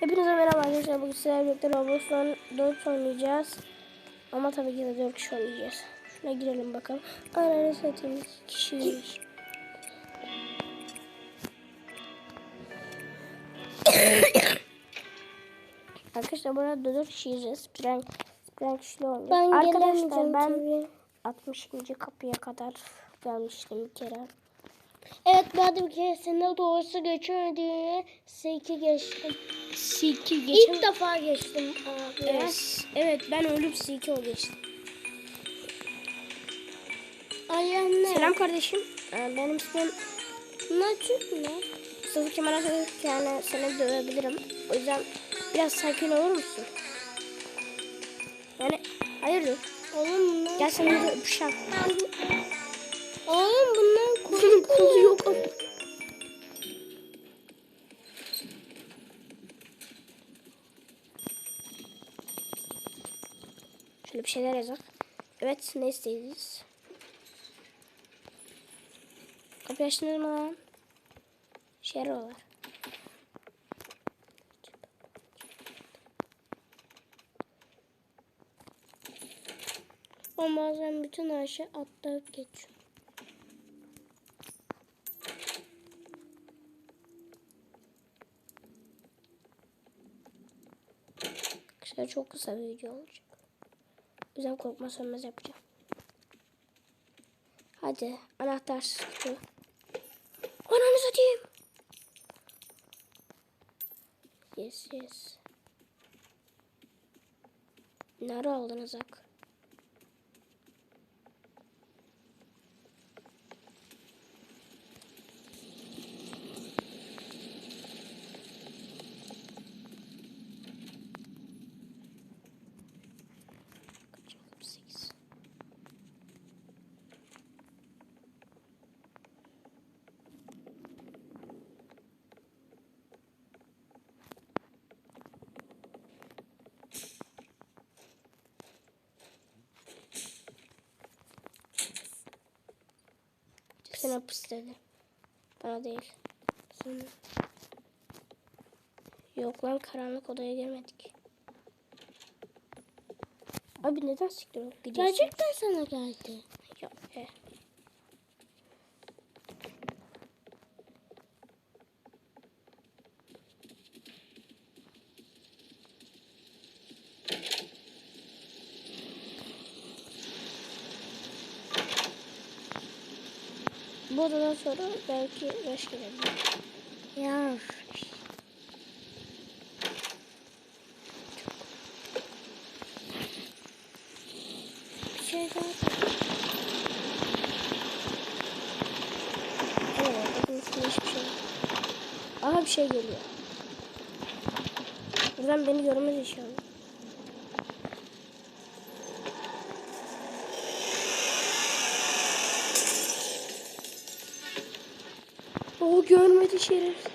Hepinize merhaba arkadaşlar. Bugün sizlerle birlikte Roblox'tan 4 oynayacağız. Ama tabii ki de 4 kişi oynayacağız. Şuna girelim bakalım. Ananı satayım. 2 kişiymiş. arkadaşlar burada 4 kişiyiz. Spren kişili oynuyoruz. Ben arkadaşlar ben tabii. 60. kapıya kadar gelmiştim bir kere. Evet bu arada bir kere seninle doğrusu geçemediğini S2 geçtim. C2 İlk defa geçtim abi. Evet, evet ben ölüp C2 o geçtim. Ay anne. Selam kardeşim. Ee, Benim ismim Ne mü? Sıvı merak ediyorum yani seni dövebilirim. O yüzden biraz sakin olur musun? Yani hayırdır? Oğlum bunlar. Gel seni de öpüşem. Oğlum bunlar Kızım kolu yok. Şöyle bir şeyler yazak. Evet ne istediniz? Kapıyı açtınız mı lan? Şerolar. Ama bazen bütün her şey atlayıp geçiyor. Arkadaşlar çok kısa bir video olacak. Yüzden korkma sönmez yapacağım. Hadi anahtar kutu. Ananı satayım. Yes yes. Nerede aldınız ak? Kaç? 48. Sen hapis dedi. Bana değil. Sana. Yok lan karanlık odaya girmedik. Abi neden siktir? Gerçekten sana geldi. Ya, e. Bu odadan sonra belki yaş gelebilir. Ya. Bir şey daha şey. Aha bir şey geliyor. Buradan beni görmez inşallah. Görmedi şerefsiz.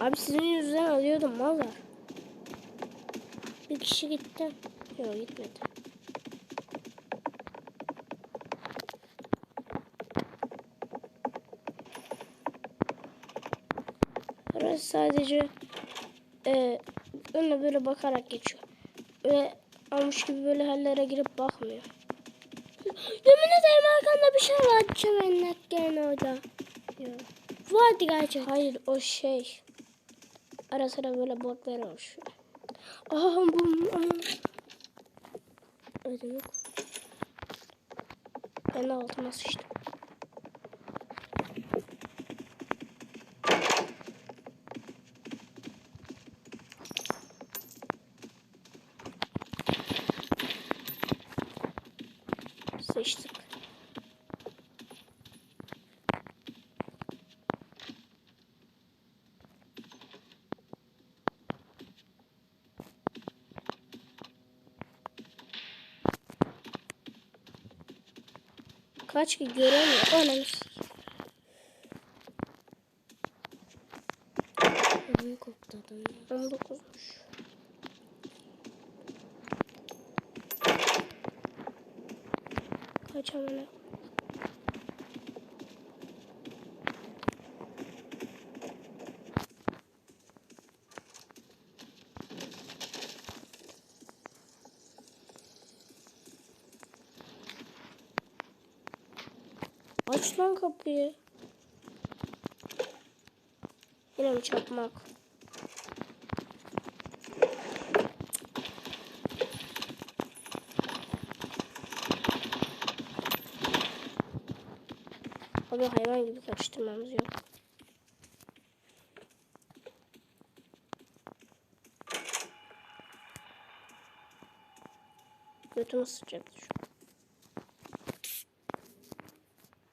Abi sizin yüzünden alıyordum mallar. bir kişi gitti. Yok gitmedi. Burası sadece e, önüne böyle bakarak geçiyor. Öyle almış gibi böyle hallere girip bakmıyor. Yemin ederim arkanda bir şey vardı çömenlik gene orada. Yok. Vardı gerçekten. Hayır o şey. Ara sıra böyle botlar oluşuyor. Aha bu. Öyle yok. Ben altıma sıçtım. Kaç ki göremiyor. Ananı s- Ödüm koptu adamın. 19'muş. Kaç amına. Aç lan kapıyı. Yine mi çakmak? Abi hayvan gibi karıştırmamız yok. Götümü sıçradı şu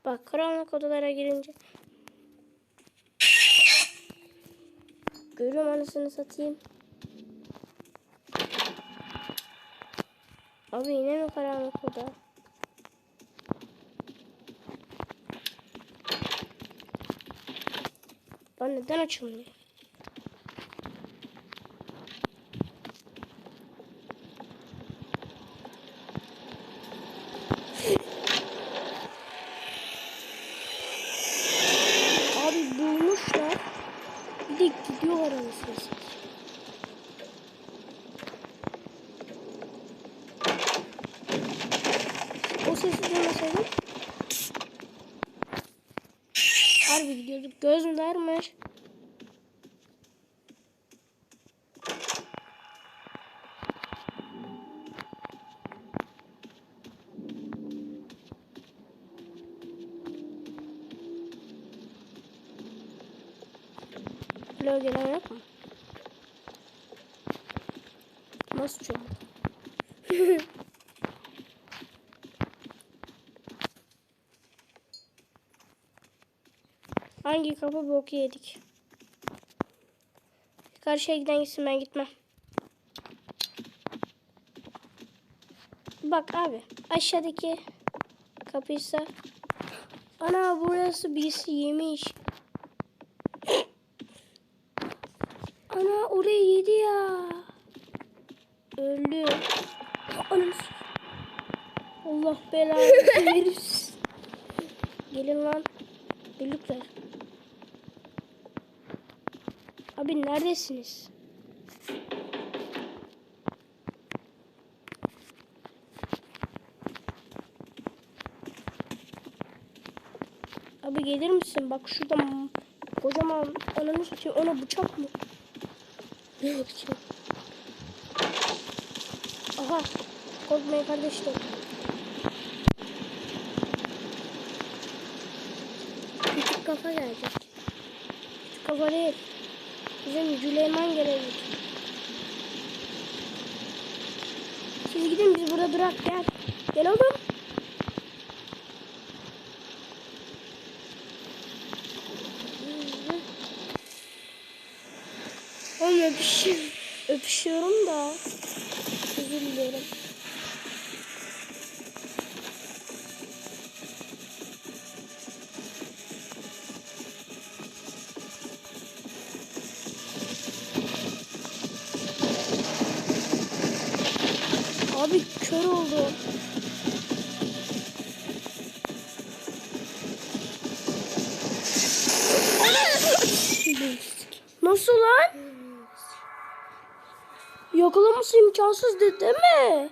Bak karanlık odalara girince. Görüyorum anasını satayım. Abi yine mi karanlık oda? Lan neden açılmıyor? Abi bulmuşlar. Bir de gidiyorlar anasını satayım. O sesi duymasaydım. Harbi gidiyorduk. Göz mü dermiş? Buraya gelen yok mu? Nasıl çok? Hangi kapı boku yedik? Karşıya giden gitsin ben gitmem. Bak abi aşağıdaki kapıysa ana burası birisi yemiş. Ana orayı yedi ya. Öldü. Anam. Allah belanı versin. Gelin lan. Birlikler. Abi neredesiniz? Abi gelir misin? Bak şurada kocaman ananı satayım. Ona bıçak mı? Ne bıçak? Aha. Korkmayın kardeşlerim. Küçük kafa gelecek. Küçük kafa değil. Bizim Süleyman gelecek. Siz gidin biz burada durak gel. Gel oğlum. Oğlum öpüşüyorum. Öpüşüyorum da. Özür dilerim. Yakalaması imkansız dedi değil mi?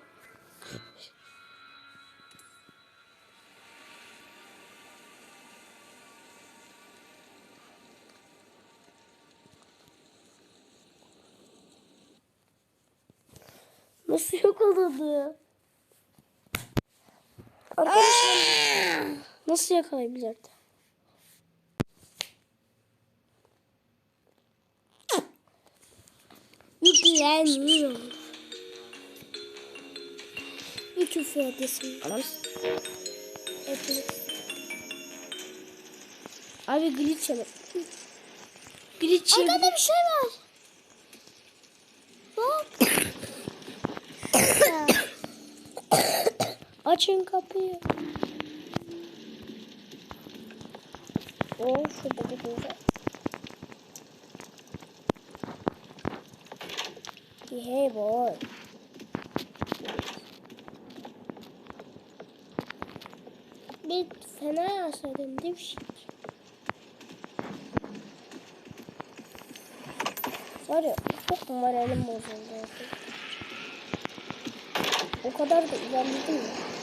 Nasıl yakaladı? Arkadaşlar nasıl yakalayabilirdi? Bir küfür edesin. Evet. Abi glitch alır. Glitch Arkada bir şey var. Bak. Açın kapıyı. Oh şurada bir güzel. Hey boy. Bir değil mi? Var ya çok moralim bozuldu. O kadar da ilerledim ya.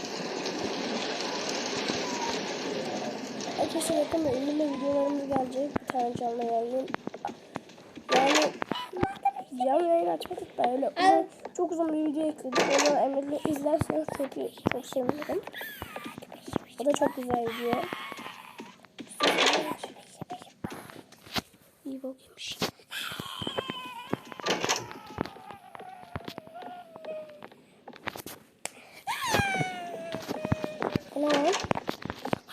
kesin yakında ünlü videolarımız gelecek. Bir tane canlı yayın. Yani canlı yayın açmadık da öyle uzun, çok uzun bir video ekledik. Onu Emre'yle izlerseniz çok, çok sevinirim. O da çok güzel video. İyi bakayım. Ne lan?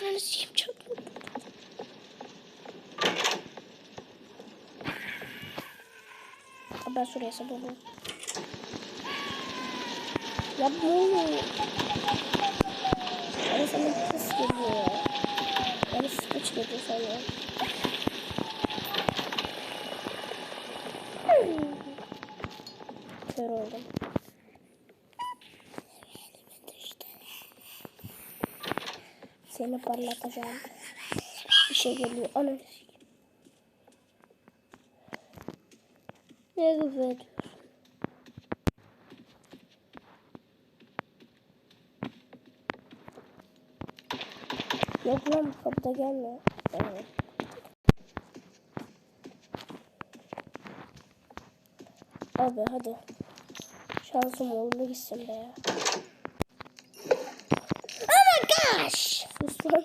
Ananı sikeyim çarptım. Şuraya sabahım. Yapma oğlum. Bana sana kız geliyor. Bana sıkıç geliyor sana. Kör oldum. Seni parlatacağım. Bir şey geliyor. Ana. Ne güzel. Yok lan kapıda gelme. Evet. Abi hadi. Şansım oldu gitsin be ya. Oh my gosh! Sus lan.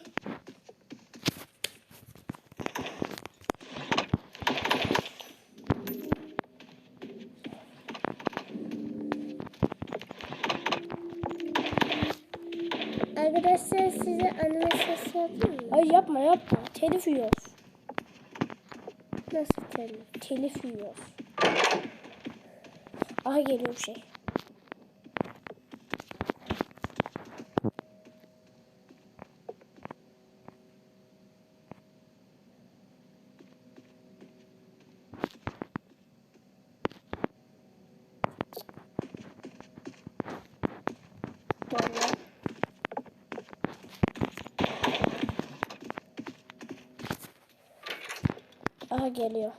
Arkadaşlar size anime sesi yapayım mı? Ay yapma yapma. Telif yiyoruz. Nasıl telif? Telif yiyoruz. Aha geliyor bir şey. Gel lan. Aha geliyor.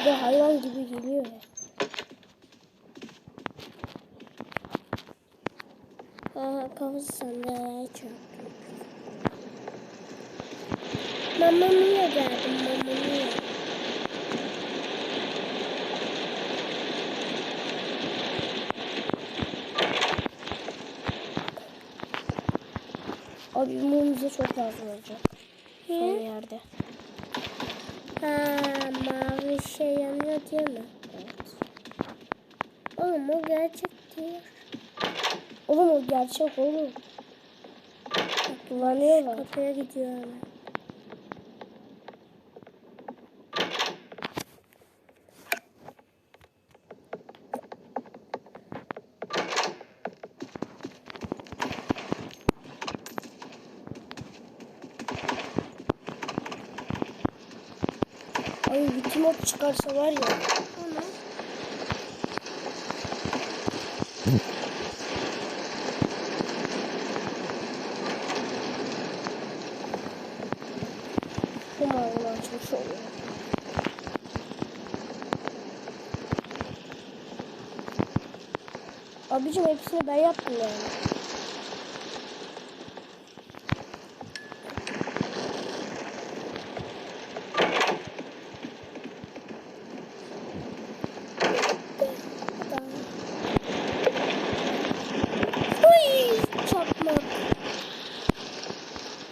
Bir de hayvan gibi geliyor ya. Aa, kafası sandalyeye çarptı. Mamma mia geldim, mamma mia. Abi mum bize çok lazım olacak. Son yerde. Ha, mavi şey yanıyor değil mi? Evet. Oğlum o gerçek değil. Oğlum o gerçek oğlum. Kullanıyorlar. Kapıya gidiyor hemen. Bütün mod çıkarsa var ya. Bu mağazını açmış oluyor. Abicim hepsini ben yaptım yani. Uy, çakmak.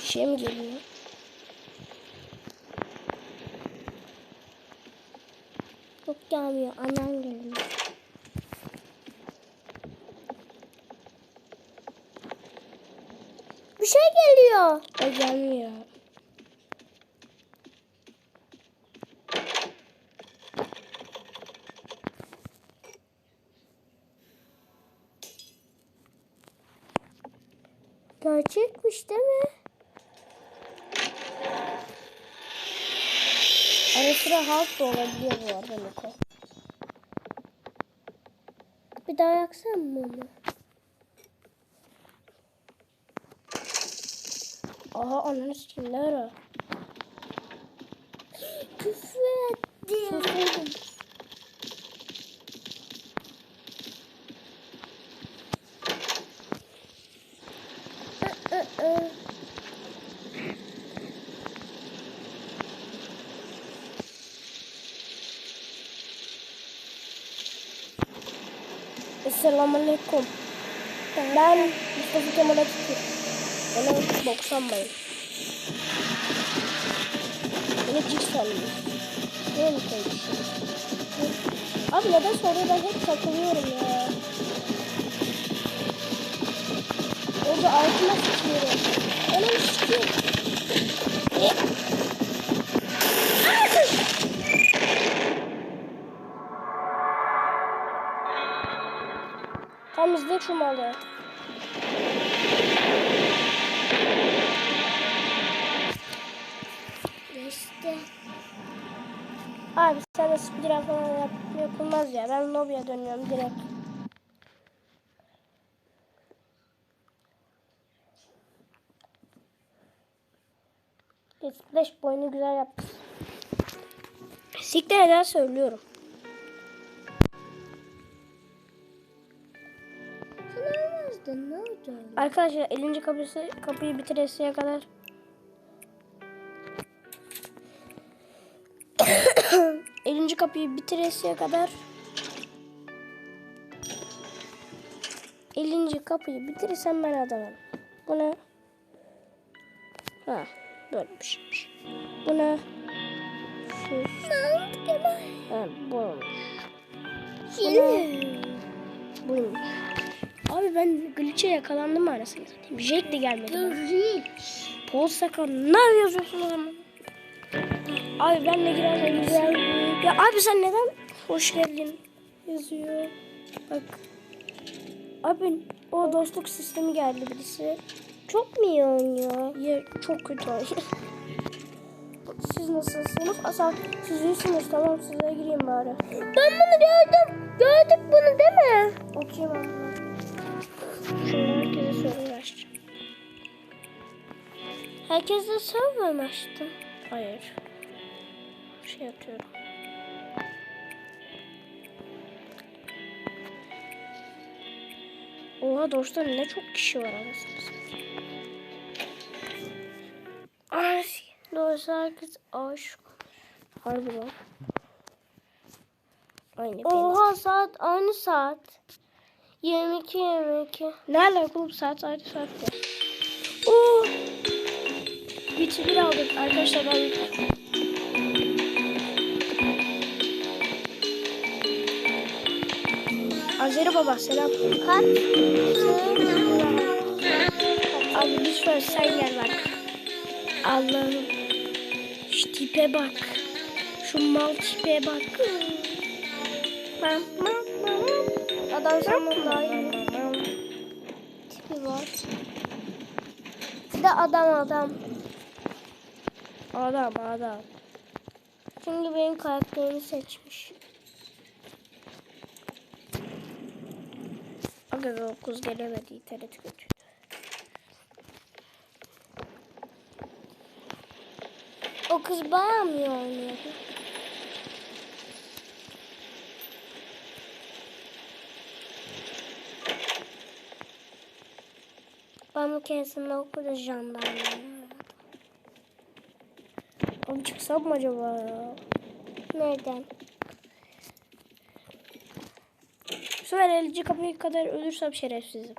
Bir şey mi geliyor? çok gelmiyor. Annem geliyor. Bir şey geliyor. Ay gelmiyor. Gerçekmiş değil mi? Sıra halk da olabiliyor bu arada Niko. Bir daha yaksana mı mumu? Aha ananı sikeyim ne ara? Küfür ettim. Susuyordum. Aa, Esselamu Aleyküm. Ben Mustafa Kemal Atatürk. Bana bok sanmayın. Beni cik sanmayın. Ne kardeşim? Abi neden soruyor ben hep takılıyorum ya. Orada altıma sıçıyorum. Ona mı izle şu malı. İşte. Abi sen de speedrun falan yap, yapılmaz ya. Ben lobby'e dönüyorum direkt. Splash boyunu güzel yaptı. Siktir eder söylüyorum. Arkadaşlar 50. kapısı, kapıyı bitiresiye kadar Elinci kapıyı bitiresiye kadar 50. kapıyı bitirirsem ben adamım. Bu ne? Ha, böyle bir şeymiş. Bu ne? Ha, bu olmuş. Yine. Buymuş. Abi ben glitch'e yakalandım arasında. Jack de gelmedi. Rich. Paul Sakar ne yazıyorsun o zaman? Abi ben de girersem güzel. Ya abi sen neden hoş geldin yazıyor. Bak. Abi o dostluk sistemi geldi birisi. Çok mu iyi oynuyor? Ya çok kötü oynuyor. Siz nasılsınız? Asal siz iyisiniz tamam size gireyim bari. Ben bunu gördüm. Gördük bunu değil mi? Okuyayım abi. Şimdi herkese soru açacağım. Herkese server mi açtın? Hayır. Şey atıyorum. Oha dostlar ne çok kişi var arasında. Ay, dostlar herkes aşık. Harbi lan. Aynı benim. Oha saat aynı saat. 22 22. Ne alaka oğlum saat aynı saatte. Oo. Biti bir aldık arkadaşlar ben Azeri baba selam. Kaç? Abi lütfen sen gel bak. Allah'ım. Şu tipe bak. Şu mal tipe bak. Mam, mam. Adam iyi tipi var. Bir de adam adam. Adam adam. Çünkü benim karakterimi seçmiş. Aga be okuz gelemedi internet kötü. O kız bayağı mı oynuyordu? Ben bu keresinde okulda jandarmayım. Abi çıksam mı acaba ya? Nereden? Bu sefer 50. kapıya kadar ölürsem şerefsizim.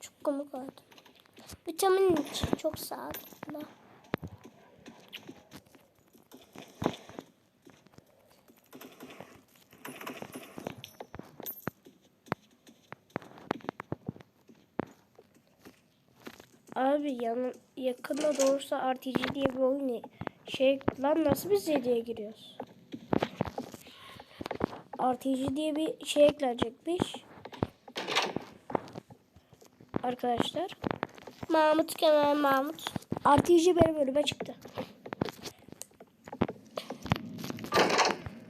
Çok komik oldu. Vitamin için çok sağlıklı. Abi yanı, yakında doğursa RPG diye bir oyun şey lan nasıl biz 7'ye giriyoruz? RPG diye bir şey eklenecekmiş. Arkadaşlar. Mahmut Kemal Mahmut. Artıyıcı benim önüme çıktı.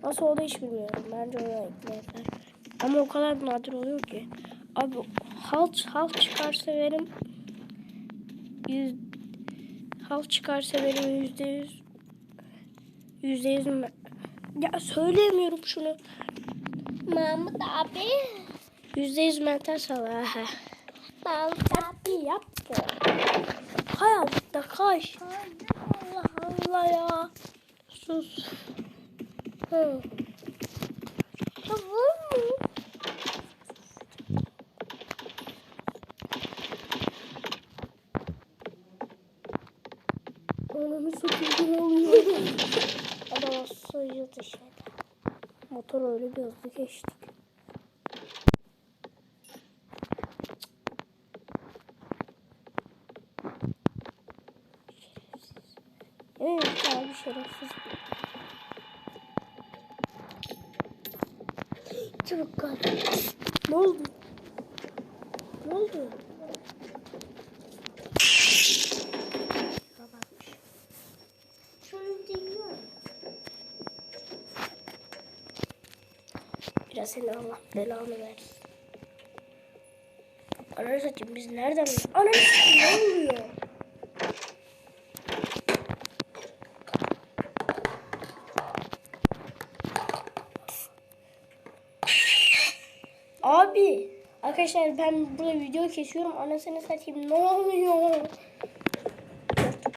Nasıl oldu hiç bilmiyorum. Bence oraya ekleyebilir. Ama o kadar nadir oluyor ki. Abi halk halk çıkarsa benim yüz, halk çıkarsa benim yüzde yüz yüzde yüz ya söyleyemiyorum şunu. Mahmut abi. Yüzde yüz mental sala ha. Mahmut abi. İyi yaptı. Hayatta kaç. Allah Allah ya. Sus. Hı. Tamam mı? Ananı satayım oluyor? Adam suyu dışarıda. Motor öyle bir hızlı geçtik. Evet abi şerefsiz. Çabuk kal. Ne oldu? Ne oldu? Biraz seni Allah belanı versin. Satayım biz nereden satayım ne oluyor? Abi arkadaşlar ben burada video kesiyorum anasını satayım ne oluyor?